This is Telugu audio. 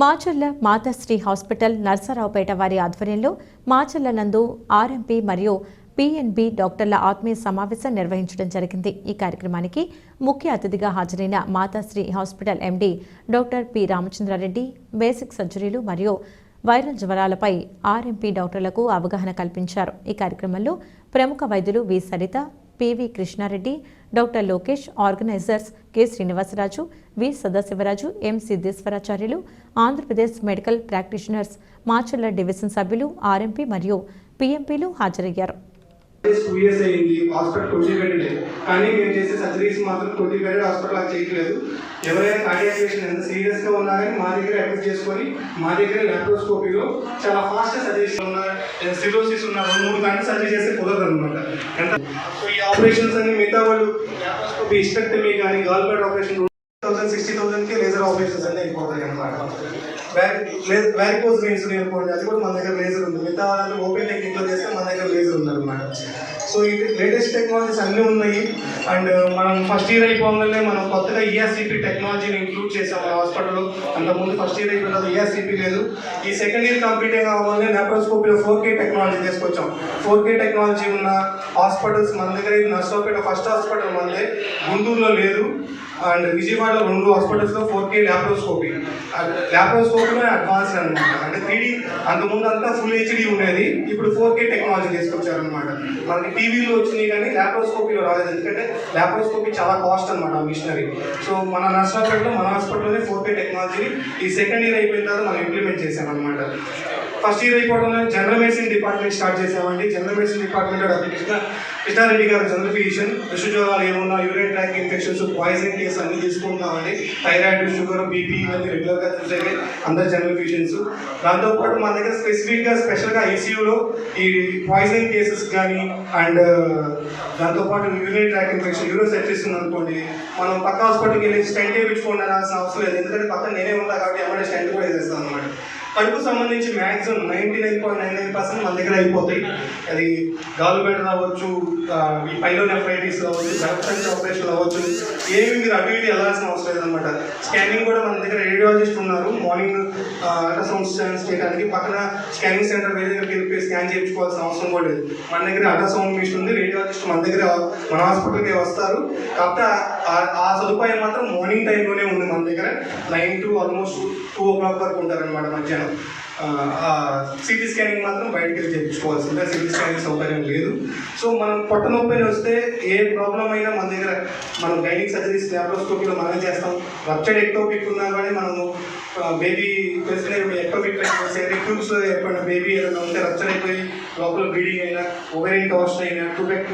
మాచర్ల మాతాశ్రీ హాస్పిటల్ నర్సరావుపేట వారి ఆధ్వర్యంలో మాచర్ల నందు ఆర్ఎంపీ మరియు పిఎన్బి డాక్టర్ల ఆత్మీయ సమావేశం నిర్వహించడం జరిగింది. ఈ కార్యక్రమానికి ముఖ్య అతిథిగా హాజరైన Matashri hospital MD doctor P Ramachandra Reddy basic సర్జరీలు మరియు వైరల్ జ్వరాలపై ఆర్ఎంపీ డాక్టర్లకు అవగాహన కల్పించారు. ఈ కార్యక్రమంలో ప్రముఖ వైద్యులు V Saritha P V Krishna Reddy doctor Lokesh organisers K. Srinivasaraju V. Sadasivaraju M. Siddheswaracharyulu Andhra Pradesh medical practitioners Macherla division సభ్యులు ఆర్ఎంపీ మరియు పిఎంపీలు హాజరయ్యారు. టూ ఇయర్స్ అయింది హాస్పిటల్ ట్వంటీ బెడెడ్ కానీ మేము చేసే సర్జరీస్ మాత్రం ట్వంటీ బెడెడ్ హాస్పిటల్ అలా చేయట్లేదు. ఎవరైనా కార్డియాక్ పేషెంట్ ఎంత సీరియస్గా ఉన్నా కానీ మా దగ్గర అడ్మిట్ చేసుకొని మా దగ్గర లాప్రోస్కోపీలో చాలా ఫాస్ట్ సర్జరీస్ ఉన్న సిరోసిస్ ఉన్న రెండు మూడు గంటలు సర్జరీ చేస్తే కుదరదు అనమాట ఎంత? సో ఈ ఆపరేషన్స్ అన్ని మిగతా వాళ్ళు లాప్రోస్కోపీ ఇస్టెక్టమీ కానీ gall bladder operation thousand sixty థౌసండ్కి laser operations అన్ని అయిపోతాయి అనమాట వ్యారికోజ్ వెయిన్స్ అనుకోండి అది కూడా మన దగ్గర లేజర్ ఉంది. మిగతా వాళ్ళు ఓపెన్ టెక్నిక్లో చేస్తే మన దగ్గర లేజర్ ఉంది అనమాట సో ఇది లేటెస్ట్ టెక్నాలజీస్ అన్నీ ఉన్నాయి. అండ్ uh, మనం ఫస్ట్ ఇయర్ అయిపోగానే మనం కొత్తగా ఈఆర్సీపీ టెక్నాలజీని ఇంక్లూడ్ చేసాం మన హాస్పిటల్లో అంతకుముందు ఫస్ట్ ఇయర్ అయిపోయిన తర్వాత ఈఆర్సీపీ లేదు. ఈ సెకండ్ ఇయర్ కంప్లీట్ కావాలనే నెప్రోస్కోపీలో ఫోర్ కే టెక్నాలజీ తీసుకొచ్చాం. ఫోర్ కే టెక్నాలజీ ఉన్న హాస్పిటల్స్ మన దగ్గర నర్సోపేట ఫస్ట్ హాస్పిటల్ మనదే. గుంటూరులో లేదు. అండ్ విజయవాడలో రెండు హాస్పిటల్స్లో ఫోర్ కే ల్యాప్రోస్కోపీ ల్యాప్రోస్కోపీలో అడ్వాన్స్ అనమాట అంటే త్రీడీ అంతకుముందు అంతా ఫుల్ హెచ్డి ఉండేది. ఇప్పుడు ఫోర్ కే టెక్నాలజీ తీసుకొచ్చారనమాట మనకి టీవీలో వచ్చినాయి కానీ ల్యాప్రోస్కోపీలో రాలేదు. ఎందుకంటే ల్యాప్రోస్కోపీ చాలా కాస్ట్ అనమాట మిషనరీ సో మన నర్సాపేటలో మన హాస్పిటల్లోనే ఫోర్ కే టెక్నాలజీ ఈ సెకండ్ ఇయర్ అయిపోయిన తర్వాత మనం ఇంప్లిమెంట్ చేశామన్నమాట. ఫస్ట్ ఇయర్ అయిపోవడంలో జనరల్ మెడిసిన్ డిపార్ట్మెంట్ స్టార్ట్ చేసామండి general medicine department Krishna Krishna Reddy గారు జనరల్ ఫిజిషియన్ జ్వరాలు ఏమున్నా urine track infections poison case అన్ని తీసుకుంటున్నామండి. థైరాయిడ్ షుగర్ బీపీ ఇవన్నీ రెగ్యులర్గా చూసేవి అందరు జనరల్ ఫిజిషియన్స్ దాంతోపాటు మన దగ్గర స్పెసిఫిక్గా స్పెషల్గా ఐసీయూలో ఈ పాయిజన్ కేసెస్ కానీ అండ్ uh, దాంతోపాటు urine track infection uro sepsis అనుకోండి మనం పక్క హాస్పిటల్కి వెళ్ళి స్టెంట్ వేయించుకోండి అనాల్సిన అవసరం లేదు. ఎందుకంటే పక్కన నేనే ఉంటా కాబట్టి ఏమంటే స్టెంట్ కూడా వేసేస్తాను అనమాట కడుపు సంబంధించి maximum ninety nine point nine nine percent మన దగ్గర అయిపోతాయి. అది గాలుబెడ రావచ్చు అవ్వచ్చు ఆ, ఈ పైలోనెఫ్రైటిస్ అవ్వచ్చు గర్భసంచి ఆపరేషన్ అవ్వచ్చు ఏమి మీరు అటు ఇటు వెళ్ళాల్సిన అవసరం లేదనమాట స్కానింగ్ కూడా మన దగ్గర రేడియాలజిస్ట్ ఉన్నారు. మార్నింగ్ అల్ట్రాసౌండ్ స్కాన్స్ చేయడానికి పక్కన స్కానింగ్ సెంటర్ వేరే దగ్గరికి వెళ్ళి స్కాన్ చేయించుకోవాల్సిన అవసరం కూడా లేదు. మన దగ్గర అల్ట్రాసౌండ్ మిషన్ ఉంది. రేడియాలజిస్ట్ మన దగ్గర మన హాస్పిటల్కి వస్తారు. కాకపోతే ఆ- ఆ సదుపాయం మాత్రం మార్నింగ్ టైంలోనే ఉంది మన దగ్గర. Nine to almost two o'clock వరకు ఉంటారనమాట మధ్యాహ్నం. సిటీ స్కానింగ్ మాత్రం బయటికి వెళ్ళి చేయించుకోవాల్సిందే సిటీ స్కానింగ్ సౌకర్యం లేదు. సో మనం పొట్ట నొప్పి వస్తే ఏ ప్రాబ్లం అయినా మన దగ్గర మనం గైనింగ్ సర్జరీస్ ల్యాప్రోస్కోపీలో మనం చేస్తాం. రప్చర్ ఎక్టోపిక్ ఉన్నా కానీ మనము బేబీ తెలిసిన ఎక్టోపిక్ ట్యూబ్స్ ఎప్పుడైనా బేబీ ఏదైనా ఉంటే రప్చర్ అయిపోయి లోపల బ్లీడింగ్ అయినా ఓవెరియన్ టార్షన్ అయినా ట్యూబెక్టమీ